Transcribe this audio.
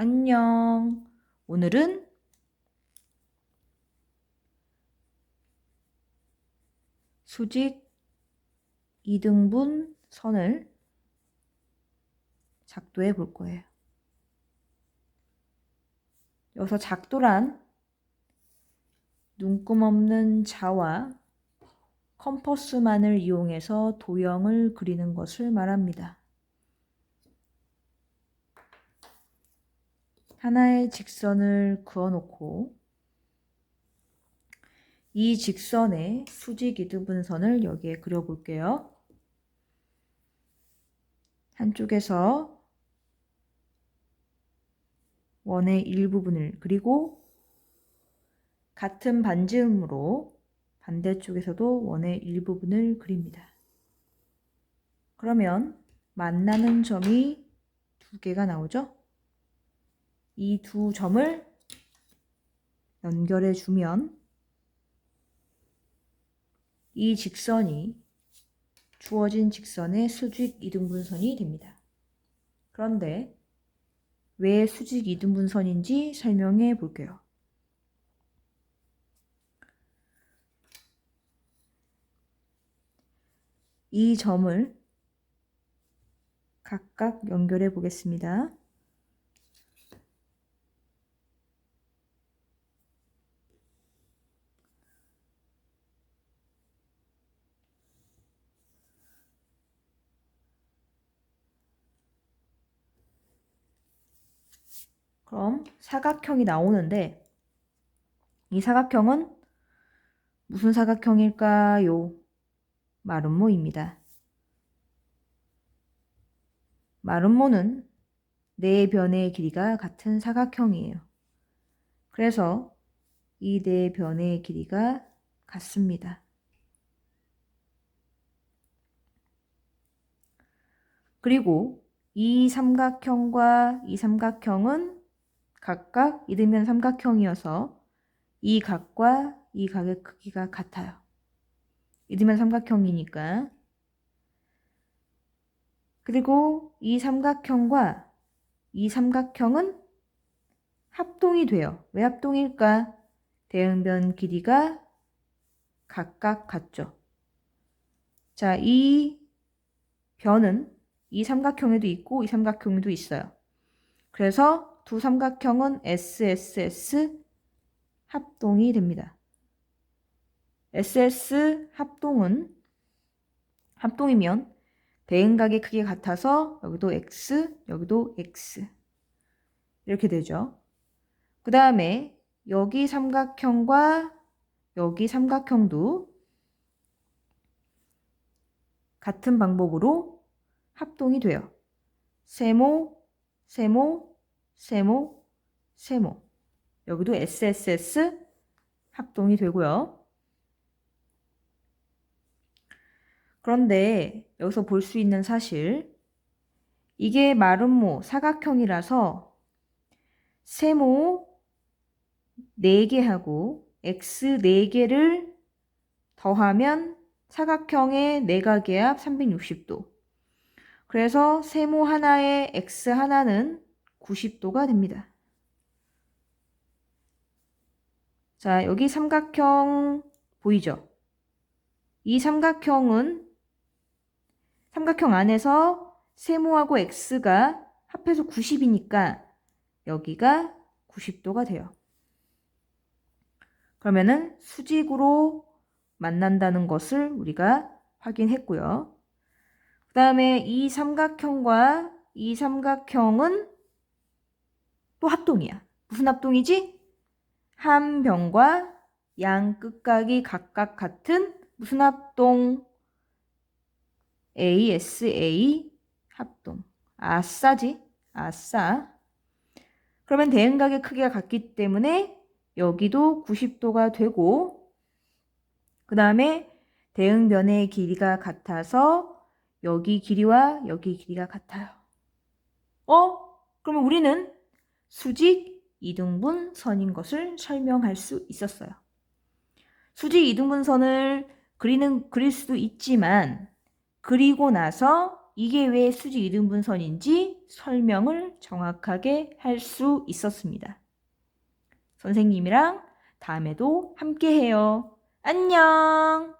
안녕. 오늘은 수직 이등분 선을 작도해 볼 거예요. 여기서 작도란 눈금 없는 자와 컴퍼스만을 이용해서 도형을 그리는 것을 말합니다. 하나의 직선을 그어놓고 이 직선의 수직 이등분선을 여기에 그려볼게요. 한쪽에서 원의 일부분을 그리고 같은 반지음으로 반대쪽에서도 원의 일부분을 그립니다. 그러면 만나는 점이 두 개가 나오죠? 이 두 점을 연결해 주면 이 직선이 주어진 직선의 수직 이등분선이 됩니다. 그런데 왜 수직 이등분선인지 설명해 볼게요. 이 점을 각각 연결해 보겠습니다. 그럼 사각형이 나오는데 이 사각형은 무슨 사각형일까요? 마름모입니다. 마름모는 네 변의 길이가 같은 사각형이에요. 그래서 이 네 변의 길이가 같습니다. 그리고 이 삼각형과 이 삼각형은 각각 이등변 삼각형이어서 이 각과 이 각의 크기가 같아요. 이등변 삼각형이니까. 그리고 이 삼각형과 이 삼각형은 합동이 돼요. 왜 합동일까? 대응변 길이가 각각 같죠. 자, 이 변은 이 삼각형에도 있고 이 삼각형에도 있어요. 그래서 두 삼각형은 SSS 합동이 됩니다. SS 합동은 합동이면 대응각의 크기가 같아서 여기도 X, 여기도 X 이렇게 되죠. 그 다음에 여기 삼각형과 여기 삼각형도 같은 방법으로 합동이 돼요. 세모, 세모, 세모, 세모. 여기도 SSS 합동이 되고요. 그런데 여기서 볼 수 있는 사실, 이게 마름모 사각형이라서 세모 4개하고 x 4개를 더하면 사각형의 내각의 합 360도. 그래서 세모 하나에 x 하나는 90도가 됩니다. 자, 여기 삼각형 보이죠? 이 삼각형은 삼각형 안에서 세모하고 x가 합해서 90이니까 여기가 90도가 돼요. 그러면은 수직으로 만난다는 것을 우리가 확인했고요. 그 다음에 이 삼각형과 이 삼각형은 또 합동이야. 무슨 합동이지? 한 변과 양 끝각이 각각 같은 무슨 합동? ASA 합동. 아싸지? 아싸. 그러면 대응각의 크기가 같기 때문에 여기도 90도가 되고 그 다음에 대응변의 길이가 같아서 여기 길이와 여기 길이가 같아요. 어? 그러면 우리는 수직 이등분 선인 것을 설명할 수 있었어요. 수직 이등분 선을 그리는 그릴 수도 있지만 그리고 나서 이게 왜 수직 이등분 선인지 설명을 정확하게 할 수 있었습니다. 선생님이랑 다음에도 함께 해요. 안녕!